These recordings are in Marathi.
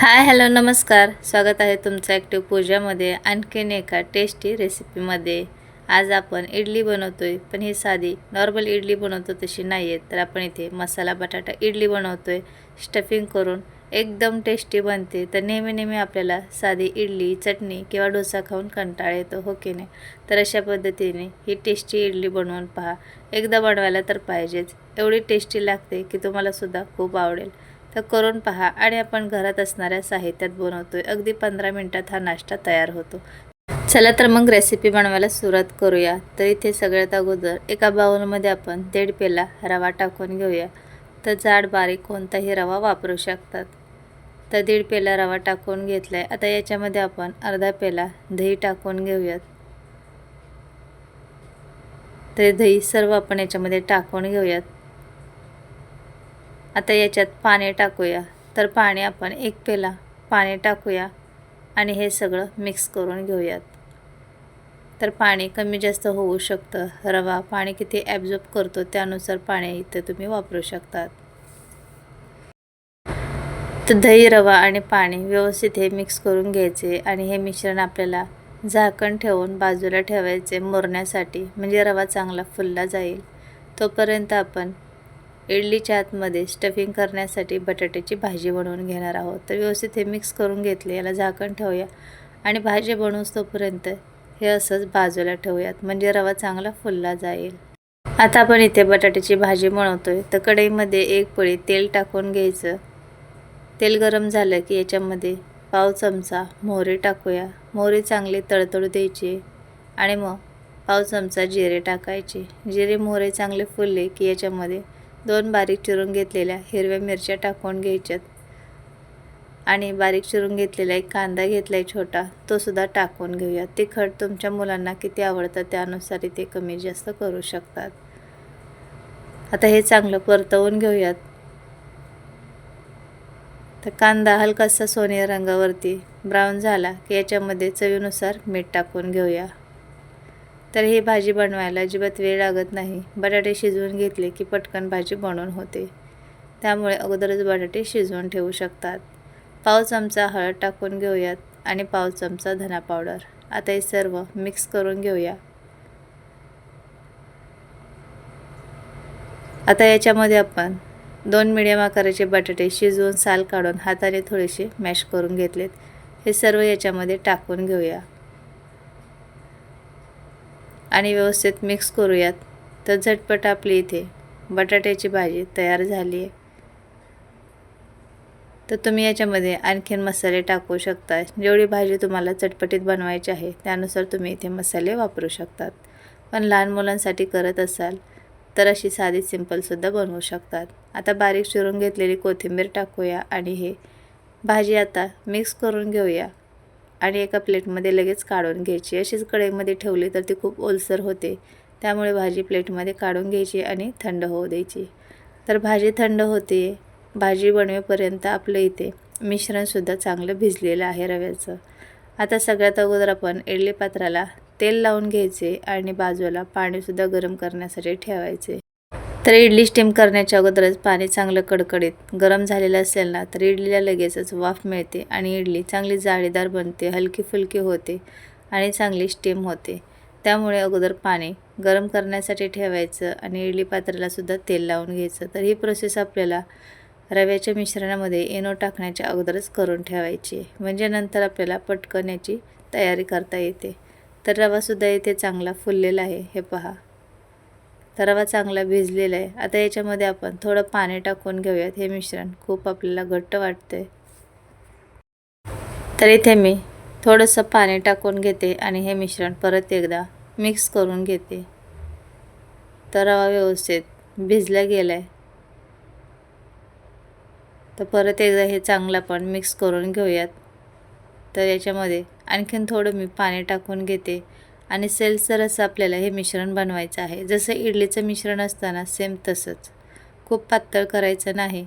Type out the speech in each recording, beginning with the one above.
हाय हॅलो नमस्कार. स्वागत आहे तुमचं ॲक्टिव्ह पूजामध्ये आणखीन एका टेस्टी रेसिपीमध्ये आज आपण इडली बनवतो आहे पण ही साधी नॉर्मल इडली बनवतो तशी नाही आहे तर आपण इथे मसाला बटाटा इडली बनवतो आहे स्टफिंग करून एकदम टेस्टी बनते. तर नेहमी नेहमी आपल्याला साधी इडली चटणी किंवा डोसा खाऊन कंटाळा येतो हो की नाही? तर अशा पद्धतीने ही टेस्टी इडली बनवून पहा. एकदा बनवायला तर पाहिजेच. एवढी टेस्टी लागते की तुम्हालासुद्धा खूप आवडेल. तर करून पहा. आणि आपण घरात असणाऱ्या साहित्यात बनवतोय. अगदी पंधरा मिनटात हा नाश्ता तयार होतो. चला तर मग रेसिपी बनवायला सुरुवात करूया. तर इथे सगळ्यात अगोदर एका बाउलमध्ये आपण दीड पेला रवा टाकून घेऊया. तर जाड बारीक कोणताही रवा वापरू शकतात. तर दीड पेला रवा टाकून घेतला आहे आता याच्यामध्ये आपण अर्धा पेला दही टाकून घेऊयात. तर दही सर्व आपण याच्यामध्ये टाकून घेऊयात. आता याच्यात पाणी टाकूया. तर पाणी आपण एक पेला पाणी टाकूया आणि हे सगळं मिक्स करून घेऊयात. तर पाणी कमी जास्त होऊ शकतं. रवा पाणी किती ॲब्झॉर्ब करतो त्यानुसार पाणी इथं तुम्ही वापरू शकतात. तर दही रवा आणि पाणी व्यवस्थित हे मिक्स करून घ्यायचे आणि हे मिश्रण आपल्याला झाकण ठेवून बाजूला ठेवायचे मुरण्यासाठी. म्हणजे रवा चांगला फुलला जाईल. तोपर्यंत आपण इडलीच्या आतमध्ये स्टफिंग करण्यासाठी बटाट्याची भाजी बनवून घेणार आहोत. तर व्यवस्थित हे मिक्स करून घेतले याला झाकण ठेवूया. आणि भाजी बनवूस तोपर्यंत हे असंच बाजूला ठेवूयात म्हणजे रवा चांगला फुलला जाईल. आता आपण इथे बटाट्याची भाजी बनवतोय. तर कढईमध्ये एक पळी तेल टाकून घ्यायचं. तेल गरम झालं की याच्यामध्ये पाव चमचा मोहरी टाकूया. मोहरी चांगली तळतळू द्यायची आणि मग पाव चमचा जिरे टाकायचे. जिरे मोहरे चांगले फुलले की याच्यामध्ये दोन बारीक चिरून घेतलेल्या हिरव्या मिरच्या टाकून घ्यायच्यात. आणि बारीक चिरून घेतलेला एक कांदा घेतला आहे छोटा तो सुद्धा टाकून घेऊया. तिखट तुमच्या मुलांना किती आवडतं त्यानुसार ते कमी जास्त करू शकतात. आता हे चांगलं परतवून घेऊयात. तर कांदा हलकासा सोनेरी रंगावरती ब्राऊन झाला की याच्यामध्ये चवीनुसार मीठ टाकून घेऊया. तर ही भाजी बनवायला अजिबात वेळ लागत नाही. बटाटे शिजवून घेतले की पटकन भाजी बनवून होते. त्यामुळे अगोदरच बटाटे शिजवून ठेवू शकतात. पाव चमचा हळद टाकून घेऊयात आणि पाव चमचा धना पावडर. आता हे सर्व मिक्स करून घेऊया. आता याच्यामध्ये आपण दोन मिडियम आकाराचे बटाटे शिजवून साल काढून हाताने थोडेसे मॅश करून घेतलेत. हे सर्व याच्यामध्ये टाकून घेऊया. आणि व्यवस्थित मिक्स करूयात. तर झटपट आपली इथे बटाट्याची भाजी तयार झाली आहे. तर तुम्ही याच्यामध्ये आणखीन मसाले टाकू शकता जेवढी भाजी तुम्हाला चटपटीत बनवायची आहे त्यानुसार तुम्ही इथे मसाले वापरू शकतात. पण लहान मुलांसाठी करत असाल तर अशी साधी सिंपलसुद्धा बनवू शकतात. आता बारीक चिरून घेतलेली कोथिंबीर टाकूया आणि हे भाजी आता मिक्स करून घेऊया. आणि एका प्लेटमध्ये लगेच काढून घ्यायची. अशीच कढईमध्ये ठेवली तर ती खूप ओलसर होते. त्यामुळे भाजी प्लेटमध्ये काढून घ्यायची आणि थंड होऊ द्यायची. तर भाजी थंड होते. भाजी बनवेपर्यंत आपलं इथे मिश्रणसुद्धा चांगलं भिजलेलं आहे रव्याचं. आता सगळ्यात अगोदर आपण इडली पात्राला तेल लावून घ्यायचे आणि बाजूला पाणीसुद्धा गरम करण्यासाठी ठेवायचे. तर इडली स्टीम करण्याच्या अगोदरच पाणी चांगलं कडकडीत गरम झालेलं असेल ना तर इडलीला लगेचच वाफ मिळते आणि इडली चांगली जाळीदार बनते हलकी फुलकी होते आणि चांगली स्टीम होते. त्यामुळे अगोदर पाणी गरम करण्यासाठी ठेवायचं आणि इडली पात्रालासुद्धा तेल लावून घ्यायचं. तर ही प्रोसेस आपल्याला रव्याच्या मिश्रणामध्ये एनो टाकण्याच्या अगोदरच करून ठेवायची. म्हणजे नंतर आपल्याला पटकन याची तयारी करता येते. तर रवासुद्धा इथे चांगला फुललेला आहे. हे पहा. रवा चांगला भिजलेला आहे. आता याच्यामध्ये आपण थोडं पाणी टाकून घेऊयात. हे मिश्रण खूप आपल्याला घट्ट वाटते तर इथे मी थोडंसं पाणी टाकून घेते आणि हे मिश्रण परत एकदा मिक्स करून घेते. तर रवा व्यवस्थित भिजला गेला आहे तर परत एकदा हे चांगलं आपण मिक्स करून घेऊयात. तर याच्यामध्ये आणखीन थोडं मी पाणी टाकून घेते. आणि सेलसर असं आपल्याला हे मिश्रण बनवायचं आहे. जसं इडलीचं मिश्रण असताना सेम तसंच. खूप पातळ करायचं नाही.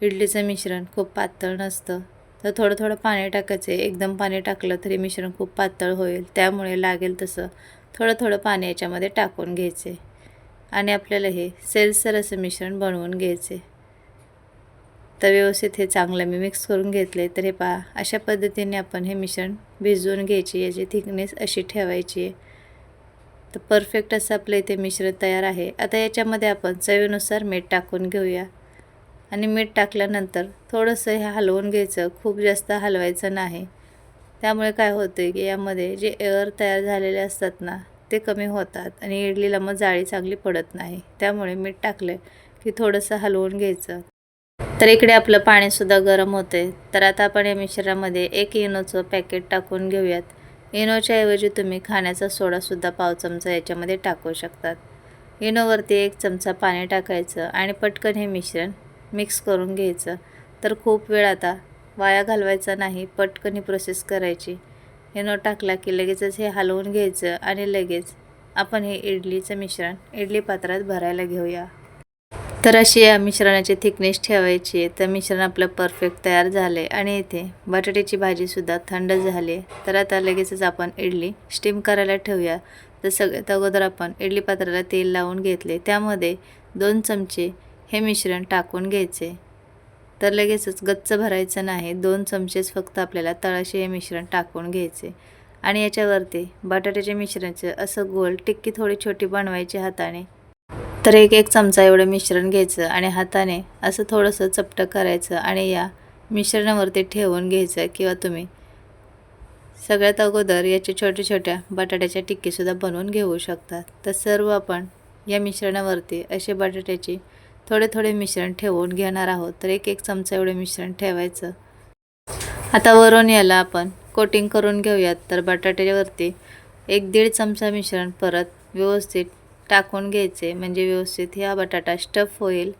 इडलीचं मिश्रण खूप पातळ नसतं. तर थोडं थोडं पाणी टाकायचं. आहे एकदम पाणी टाकलं तरी मिश्रण खूप पातळ होईल. त्यामुळे लागेल तसं थोडं थोडं पाणी याच्यामध्ये टाकून घ्यायचे. आणि आपल्याला हे सेलसर असं मिश्रण बनवून घ्यायचे. तर व्यवस्थित हे चांगलं मी मिक्स करून घेतले तर हे पहा अशा पद्धतीने आपण हे मिश्रण भिजवून घ्यायची याची थिकनेस अशी ठेवायची आहे. तर परफेक्ट असं आपलं इथे मिश्रण तयार आहे. आता याच्यामध्ये आपण चवीनुसार मीठ टाकून घेऊया. आणि मीठ टाकल्यानंतर थोडंसं हे हलवून घ्यायचं खूप जास्त हलवायचं नाही. त्यामुळे काय होतं की यामध्ये जे एअर तयार झालेले असतात ना ते कमी होतात आणि इडलीला मग जाळी चांगली पडत नाही. त्यामुळे मीठ टाकलं की थोडंसं हलवून घ्यायचं. तर इकडे आपलं पाणीसुद्धा गरम होते तर आता आपण या मिश्रामध्ये एक इनोचं पॅकेट टाकून घेऊयात. इनोच्या ऐवजी तुम्ही खाण्याचा सोडासुद्धा पाव चमचा याच्यामध्ये टाकू शकतात. इनोवरती एक चमचा पाणी टाकायचं आणि पटकन हे मिश्रण मिक्स करून घ्यायचं. तर खूप वेळ आता वाया घालवायचा नाही पटकन ही प्रोसेस करायची. इनो टाकला की लगेचच हे हलवून घ्यायचं आणि लगेच आपण हे इडलीचं मिश्रण इडली पात्रात भरायला घेऊया. तर अशी या मिश्रणाची थिकनेस ठेवायची आहे. तर मिश्रण आपलं परफेक्ट तयार झाले आणि इथे बटाट्याची भाजीसुद्धा थंड झाली तर आता लगेचच आपण इडली स्टीम करायला ठेवूया. तर सगळ्यात अगोदर आपण इडली पात्राला तेल लावून घेतले. त्यामध्ये दोन चमचे हे मिश्रण टाकून घ्यायचे. तर लगेचच गच्च भरायचं नाही. दोन चमचेच फक्त आपल्याला तळाशी हे मिश्रण टाकून घ्यायचे. आणि याच्यावरती बटाट्याच्या मिश्रणाचं असं गोल टिक्की थोडी छोटी बनवायची हाताने. तर एक एक चमचा एवढं मिश्रण घ्यायचं आणि हाताने असं थोडंसं चपटं करायचं आणि या मिश्रणावरती ठेवून घ्यायचं किंवा तुम्ही सगळ्यात अगोदर याच्या छोट्या छोट्या बटाट्याच्या टिक्कीसुद्धा बनवून घेऊ शकतात तर सर्व आपण या मिश्रणावरती असे बटाट्याची थोडे थोडे मिश्रण ठेवून घेणार आहोत. तर एक एक चमचा एवढे मिश्रण ठेवायचं. आता वरून याला आपण कोटिंग करून घेऊयात. तर बटाट्यावरती एक दीड चमचा मिश्रण परत व्यवस्थित टाकून घ्यायचे. म्हणजे व्यवस्थित हा बटाटा स्टफ होईल.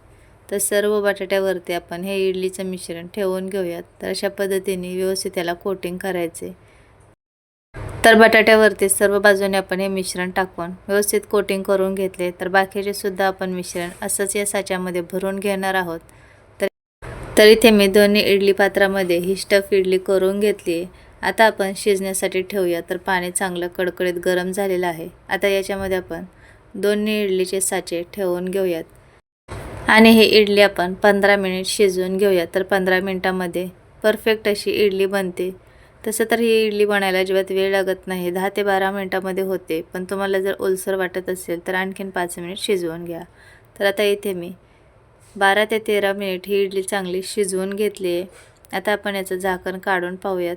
तर सर्व बटाट्यावरती आपण हे इडलीचं मिश्रण ठेवून घेऊयात. तर अशा पद्धतीने व्यवस्थित त्याला कोटिंग करायचे. तर बटाट्यावरती सर्व बाजूने आपण हे मिश्रण टाकून व्यवस्थित कोटिंग करून घेतले. तर बाकीचे सुद्धा आपण मिश्रण असंच या साच्यामध्ये भरून घेणार आहोत. तर तर इथे मी दोन्ही इडली पात्रामध्ये ही स्टफ इडली करून घेतली आहे. आता आपण शिजण्यासाठी ठेवूया. तर पाणी चांगलं कडकडीत गरम झालेलं आहे. आता याच्यामध्ये आपण दोन्ही इडलीचे साचे ठेवून घेऊयात. आणि ही इडली आपण पंधरा मिनिट शिजवून घेऊया तर पंधरा मिनटामध्ये परफेक्ट अशी इडली बनते. तसं तर ही इडली बनायला अजिबात वेळ लागत नाही. दहा ते बारा मिनटामध्ये होते. पण तुम्हाला जर ओलसर वाटत असेल तर आणखीन पाच मिनिट शिजवून घ्या. तर आता इथे मी बारा ते तेरा मिनिट ही इडली चांगली शिजवून घेतली आहे. आता आपण याचं झाकण काढून पाहूयात.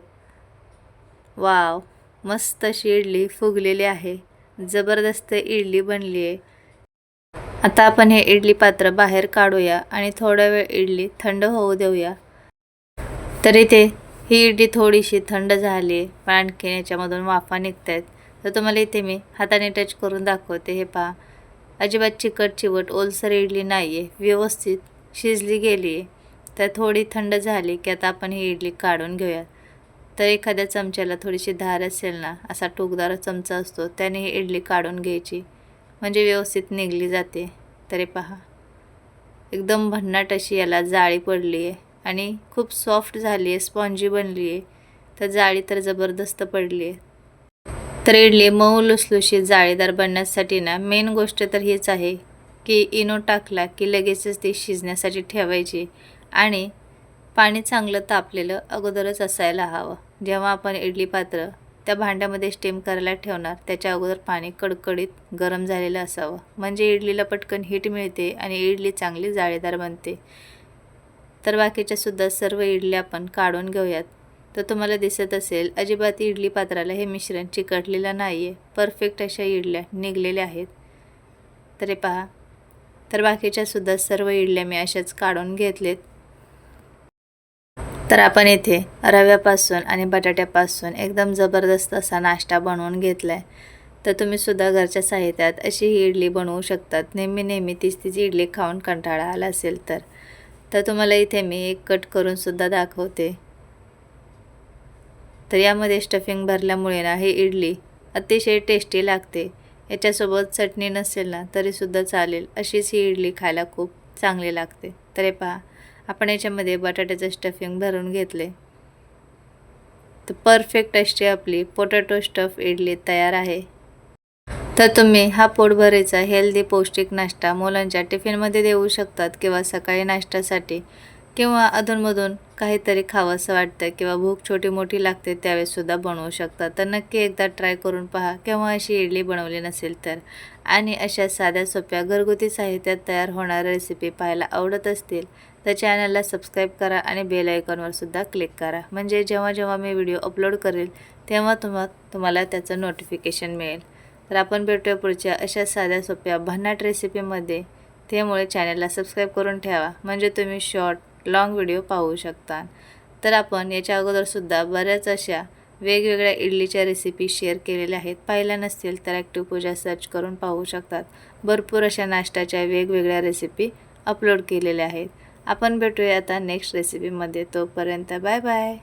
वाव! मस्त अशी इडली फुगलेली आहे. जबरदस्त इडली बनली आहे. आता आपण हे इडली पात्र बाहेर काढूया आणि थोडा वेळ इडली थंड होऊ देऊया. तर इथे ही इडली थोडीशी थंड झाली आहे. पण आणखीन याच्यामधून वाफा निघत आहेत तर तुम्हाला इथे मी हाताने टच करून दाखवते. हे पहा. अजिबात चिकट चिवट ओलसर इडली नाही आहे व्यवस्थित शिजली गेली आहे तर थोडी थंड झाली की आता आपण ही इडली काढून घेऊया तर एखाद्या चमच्याला थोडीशी धार असेल ना असा टोकदार चमचा असतो त्याने ही इडली काढून घ्यायची. म्हणजे व्यवस्थित निघली जाते. तरी पहा. एकदम भन्नाट अशी याला जाळी पडली आहे. आणि खूप सॉफ्ट झाली आहे स्पॉन्जी बनली आहे. तर जाळी तर जबरदस्त पडली आहे. तर इडली मऊ लुसलुशी जाळीदार बनण्यासाठी ना मेन गोष्ट तर हीच आहे की इनो टाकला की लगेचच ती शिजण्यासाठी ठेवायची. आणि पाणी चांगलं तापलेलं अगोदरच असायला हवं. जेव्हा आपण इडली पात्र त्या भांड्यामध्ये स्टीम करायला ठेवणार त्याच्या अगोदर पाणी कडकडीत गरम झालेलं असावं. म्हणजे इडलीला पटकन हीट मिळते आणि इडली चांगली जाळीदार बनते. तर बाकीच्या सुद्धा सर्व इडल्या आपण काढून घेऊयात. तर तुम्हाला दिसत असेल अजिबात इडली पात्राला हे मिश्रण चिकटलेलं नाही आहे परफेक्ट अशा इडल्या निघलेल्या आहेत. तर हे पहा. तर बाकीच्या सुद्धा सर्व इडल्या मी अशाच काढून घेतलेत. तर आपण इथे रव्यापासून आणि बटाट्यापासून एकदम जबरदस्त असा नाश्ता बनवून घेतला आहे तर तुम्ही सुद्धा घरच्या साहित्यात अशी ही इडली बनवू शकतात. नेहमी नेहमी तीच तीच इडली खाऊन कंटाळा आला असेल तर. तर तुम्हाला इथे मी एक कट करूनसुद्धा दाखवते. तर यामध्ये स्टफिंग भरल्यामुळे ना ही इडली अतिशय टेस्टी लागते. याच्यासोबत चटणी नसेल ना तरीसुद्धा चालेल. अशीच ही इडली खायला खूप चांगली लागते. तर हे पहा. आपण याच्यामध्ये बटाट्याचं स्टफिंग भरून घेतले. तर परफेक्ट अशी आपली पोटॅटो स्टफ इडली तयार आहे. तर तुम्ही हा पोटभरेचा हेल्दी पौष्टिक नाश्ता मुलांच्या टिफिनमध्ये देऊ शकतात किंवा सकाळी नाश्त्यासाठी किंवा अधूनमधून काहीतरी खावंसं वाटतं किंवा भूक छोटी मोठी लागते त्यावेळेससुद्धा बनवू शकता तर नक्की एकदा ट्राय करून पहा. केव्हा अशी इडली बनवली नसेल तर. आणि अशा साध्या सोप्या घरगुती साहित्यात तयार होणाऱ्या रेसिपी पाहायला आवडत असतील तर चॅनलला सबस्क्राईब करा आणि बेल आयकॉनवर सुद्धा क्लिक करा. म्हणजे जेव्हा जेव्हा मी व्हिडिओ अपलोड करेल तेव्हा तुम्हा तुम्हाला त्याचं नोटिफिकेशन मिळेल. तर आपण भेटूया पुढच्या अशा साध्या सोप्या भन्नाट रेसिपीमध्ये त्यामुळे चॅनलला सबस्क्राईब करून ठेवा. म्हणजे तुम्ही शॉर्ट लाँग व्हिडिओ पाहू शकता. तर आपण याच्या अगोदरसुद्धा बऱ्याच अशा वेगवेगळ्या इडलीच्या रेसिपी शेअर केलेल्या आहेत. पाहिल्या नसतील तर ॲक्टिव्ह पूजा सर्च करून पाहू शकतात. भरपूर अशा नाश्त्याच्या वेगवेगळ्या रेसिपी अपलोड केलेल्या आहेत. आपण भेटूया आता नेक्स्ट रेसिपीमध्ये तोपर्यंत बाय बाय